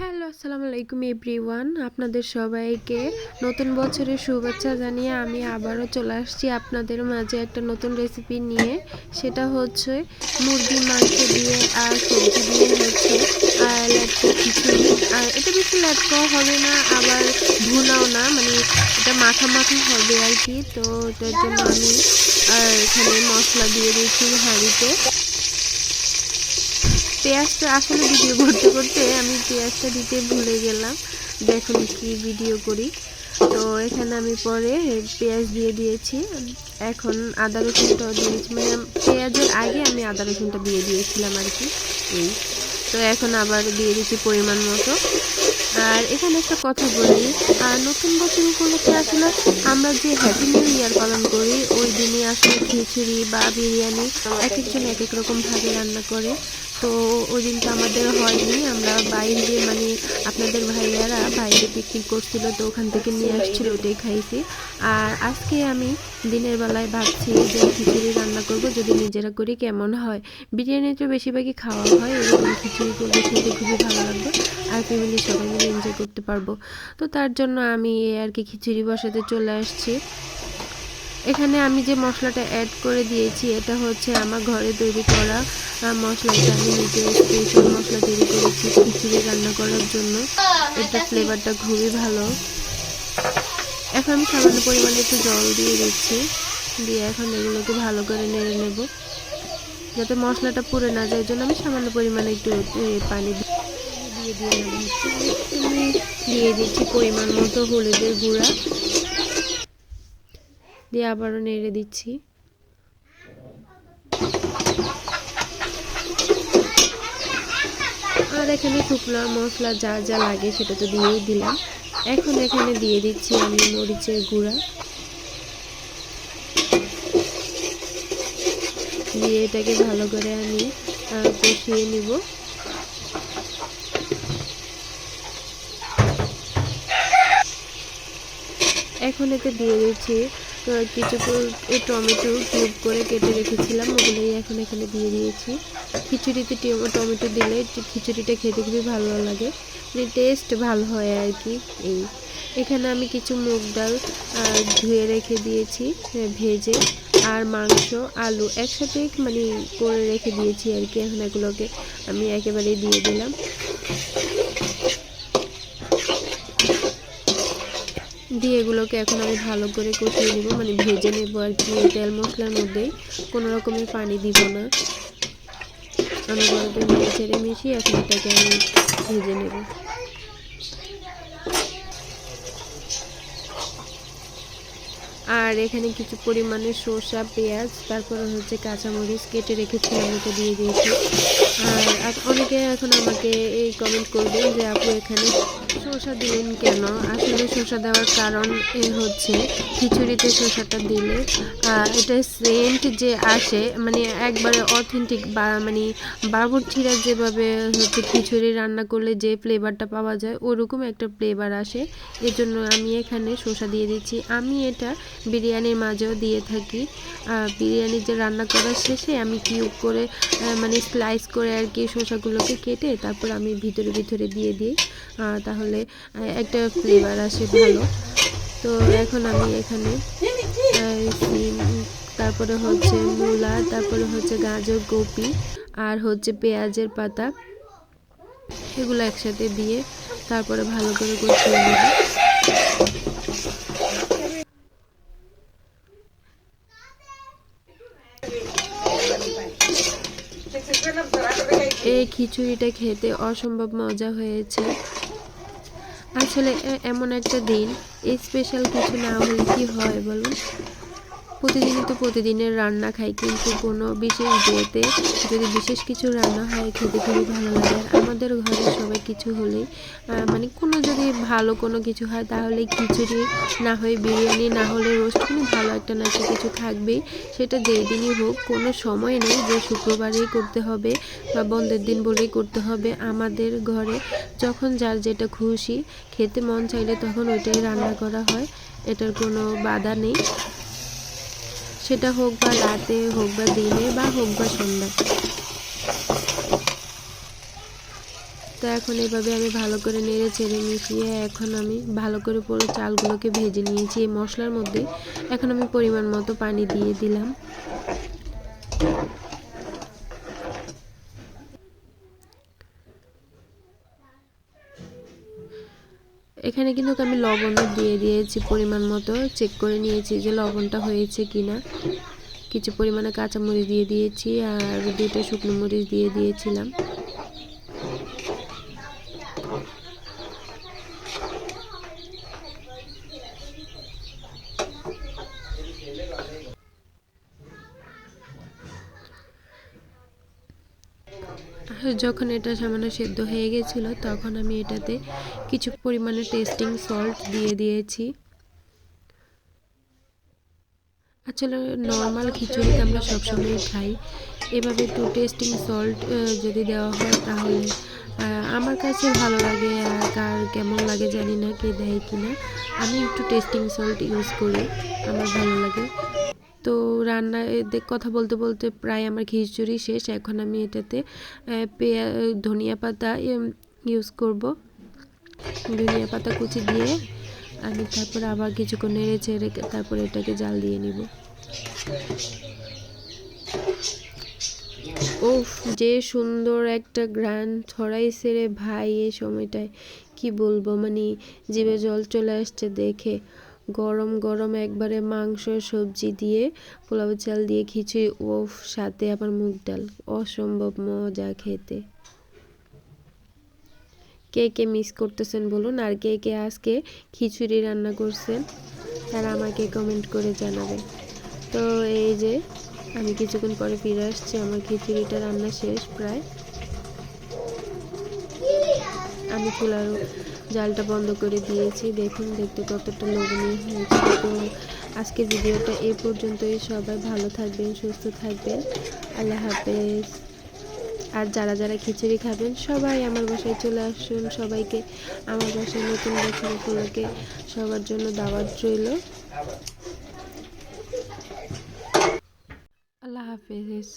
Hello আসসালামু আলাইকুম everyone. আপনাদের সবাইকে নতুন বছরের শুভেচ্ছা জানিয়ে আমি আবারও চলে আসছি আপনাদের মাঝে একটা নতুন রেসিপি নিয়ে। সেটা হচ্ছে মুরগির মাংস দিয়ে আর সবজি দিয়ে হচ্ছে আর ল্যাটকো খিচুড়ি। আর এটা বেশি ল্যাটকো হবে না, আবার ভুনাও না মানে এটা মাখা মাখা হবে আর কি। তো এটার জন্য আমি আর এখানে মশলা দিয়ে দিয়েছি হাঁড়িতে। পেঁয়াজটা আসলে ভিডিও করতে করতে আমি পেঁয়াজটা দিতে ভুলে গেলাম। দেখুন কি ভিডিও করি। তো এখানে আমি পরে পেঁয়াজ দিয়ে দিয়েছি। এখন আদা রসুনটাও দিয়েছি। মানে পেঁয়াজের আগে আমি আদা রসুনটা দিয়ে দিয়েছিলাম আর কি। এই। তো এখন আবার দিয়ে দিচ্ছি পরিমাণ মতো। আর এখানে একটা কথা বলি। আর নতুন বছর উপলক্ষে আসলে আমরা যে হ্যাপি নিউ ইয়ার পালন করি, ওই দিনে আসলে খিচুড়ি বা বিরিয়ানি এক একজন এক এক রকম ভাবে রান্না করে। তো ওই দিনটা আমাদের হয়নি, আমরা বাইরে মানে আপনাদের ভাইয়ারা বাইরে পিকনিক করছিল তো ওখান থেকে নিয়ে আসছিল, ওটাই খাইছি। আর আজকে আমি দিনের বেলায় ভাবছি যে খিচুড়ি রান্না করব, যদি নিজেরা করি কেমন হয়। বিরিয়ানি তো বেশিরভাগই খাওয়া হয়, এরকম খিচুড়ি করলে খেতে খুবই ভালো লাগবে, আর ফ্যামিলি সবাই মিলে এনজয় করতে পারব। তো তার জন্য আমি আর কি খিচুড়ি বসাতে চলে আসছি। এখানে আমি যে মশলাটা অ্যাড করে দিয়েছি, এটা হচ্ছে আমার ঘরে তৈরি করা মশলাটা আমি নিজে স্পেশাল মশলা তৈরি করেছি খিচুড়ি রান্না করার জন্য। এটা ফ্লেভারটা খুবই ভালো। এখন আমি সামান্য পরিমাণে একটু জল দিয়ে দিচ্ছি। দিয়ে এখন এগুলোকে ভালো করে নেড়ে নেব। যাতে মশলাটা পুড়ে না যায় জন্য আমি সামান্য পরিমাণে একটু পানি দিয়ে দিয়ে নেব দিয়ে দিচ্ছি পরিমাণ মতো হলুদের গুঁড়া। দিয়ে আবারও নেড়ে দিচ্ছি। আর এখানে শুকনো মশলা যা যা লাগে সেটা তো দিয়েই দিলাম। এখন এখানে দিয়ে দিচ্ছি আমি মরিচের গুঁড়া। দিয়ে এটাকে ভালো করে আমি কষিয়ে নিব। এখন এতে দিয়ে দিচ্ছি কিছু টমেটো কিউব করে কেটে রেখেছিলাম, ওগুলোই এখন এখানে দিয়ে দিয়েছি। খিচুড়িতে টমেটো দিলে খিচুড়িটা খেতে খুবই ভালো লাগে মানে টেস্ট ভালো হয় আর কি এই। এখানে আমি কিছু মুগ ডাল ধুয়ে রেখে দিয়েছি ভেজে, আর মাংস, আলু একসাথে মানে করে রেখে দিয়েছি আর কি, এখন এগুলোকে আমি একেবারেই দিয়ে দিলাম। দিয়ে এগুলোকে এখন আমি ভালো করে কষিয়ে নেব। মানে ভেজে নেব আর কি। তেল মশলার মধ্যেই কোনো রকমের পানি দিব না। আমি নিয়ে ছেড়ে মিশিয়ে এখন এটাকে আমি ভেজে নেব। আর এখানে কিছু পরিমাণে শসা পেঁয়াজ, তারপরে হচ্ছে কাঁচামরিচ কেটে রেখেছিলাম, ওটা দিয়ে দিয়েছি। আর অনেকে এখন আমাকে এই কমেন্ট করবেন যে, আপু, এখানে শসা দিলেন কেন? আসলে শসা দেওয়ার কারণ এ হচ্ছে, খিচুড়িতে শসাটা দিলে এটা সেন্ট যে আসে মানে একবারে অথেন্টিক বা মানে বাবুর্চিরা যেভাবে হচ্ছে খিচুড়ি রান্না করলে যে ফ্লেভারটা পাওয়া যায়, ওরকম একটা ফ্লেভার আসে। এজন্য আমি এখানে শসা দিয়ে দিচ্ছি। আমি এটা বিরিয়ানির মাঝেও দিয়ে থাকি। বিরিয়ানি যে রান্না করার শেষে আমি কিউব করে মানে স্লাইস করে আর কি শসাগুলোকে কেটে তারপর আমি ভিতরে ভিতরে দিয়ে দিই। তাহলে একটা ফ্লেভার আসে ভালো। তো এখন আমি এখানে তারপরে হচ্ছে মূলা, তারপরে হচ্ছে গাজর কপি আর হচ্ছে পেঁয়াজের পাতা, এগুলো একসাথে দিয়ে তারপরে ভালো করে কষিয়ে নেব। এই খিচুড়িটা খেতে অসম্ভব মজা হয়েছে। আসলে এমন একটা দিন। স্পেশাল কিছু না হলে কি হয় বলুন? প্রতিদিনই তো প্রতিদিনের রান্না খাই, কিন্তু কোনো বিশেষ ডেতে যদি বিশেষ কিছু রান্না হয়, খেতে খুবই ভালো লাগে। আর আমাদের ঘরে সবাই কিছু হলেই মানে কোনো যদি ভালো কোনো কিছু হয়, তাহলে খিচুড়ি, না হয় বিরিয়ানি, না হলে রোস্ট, কোনো ভালো একটা না কিছু থাকবেই। সেটা যেই দিনই হোক, কোনো সময় নেই যে শুক্রবারেই করতে হবে বা বন্ধের দিন বলেই করতে হবে। আমাদের ঘরে যখন যার যেটা খুশি, খেতে মন চাইলে তখন ওইটাই রান্না করা হয়, এটার কোনো বাধা নেই। সেটা হোক বা রাতে হোক বা দিনে বা হোক বা সন্ধ্যা তো এখন এভাবে আমি ভালো করে নেড়ে চেড়ে মিশিয়ে এখন আমি ভালো করে পুরো চালগুলোকে ভেজে নিয়েছি এই মশলার মধ্যে। এখন আমি পরিমাণ মতো পানি দিয়ে দিলাম। এখানে কিন্তু আমি লবণও দিয়ে দিয়েছি পরিমাণ মতো। চেক করে নিয়েছি যে লবণটা হয়েছে কি না কিছু পরিমাণে কাঁচামরিচ দিয়ে দিয়েছি আর দুটো শুকনো মরিচ দিয়ে দিয়েছিলাম। যখন এটা সামান্য সেদ্ধ হয়ে গেছিল, তখন আমি এটাতে কিছু পরিমাণে টেস্টিং সল্ট দিয়ে দিয়েছি। আসলে নর্মাল খিচুড়িতে আমরা সবসময় খাই। এভাবে একটু টেস্টিং সল্ট যদি দেওয়া হয় তাহলে আমার কাছে ভালো লাগে আর কার কেমন লাগে জানি না, কে দেয় কিনা। আমি একটু টেস্টিং সল্ট ইউজ করি, আমার ভালো লাগে। তো রান্না কথা বলতে বলতে প্রায় আমার খিচুড়ি শেষ। এখন আমি এটাতে পেঁয়া, ধনিয়া পাতা ইউজ করব। ধনিয়া পাতা কুচি দিয়ে আমি তারপর আবার কিছুক্ষণ নেড়ে ছেড়ে তারপর এটাকে জাল দিয়ে নিব। ওফ যে সুন্দর একটা গ্রান ছড়াইছে রে ভাই এই সময়টায়। কি বলব মানে জিভে জল চলে আসছে দেখে। গরম গরম একবারে মাংস সবজি দিয়ে, পোলাও চাল দিয়ে, খিচুড়ি, ওফ, সাথে আবার মুগ ডাল। অসম্ভব মজা খেতে। কে কে মিস করতেছেন বলুন, আর কে কে আজকে খিচুড়ি রান্না করছেন, তারা আমাকে কমেন্ট করে জানাবে। তো এই যে, আমি কিছুক্ষণ পরে ফিরে আসছি, আমার খিচুড়িটা রান্না শেষ প্রায়। আমি চুলার জালটা বন্ধ করে দিয়েছি। দেখুন, দেখতে কতটা লোভনীয় হয়েছে। তো আজকে ভিডিওটা এই পর্যন্তই। সবাই ভালো থাকবেন, সুস্থ থাকবেন। আল্লাহ হাফেজ। আর যারা যারা খিচুড়ি খাবেন, সবাই আমার বাসায় চলে আসুন। সবাইকে আমার বাসায় নতুন বছর উপলক্ষে সবার জন্য দাওয়াত রইল। আল্লাহ হাফেজ।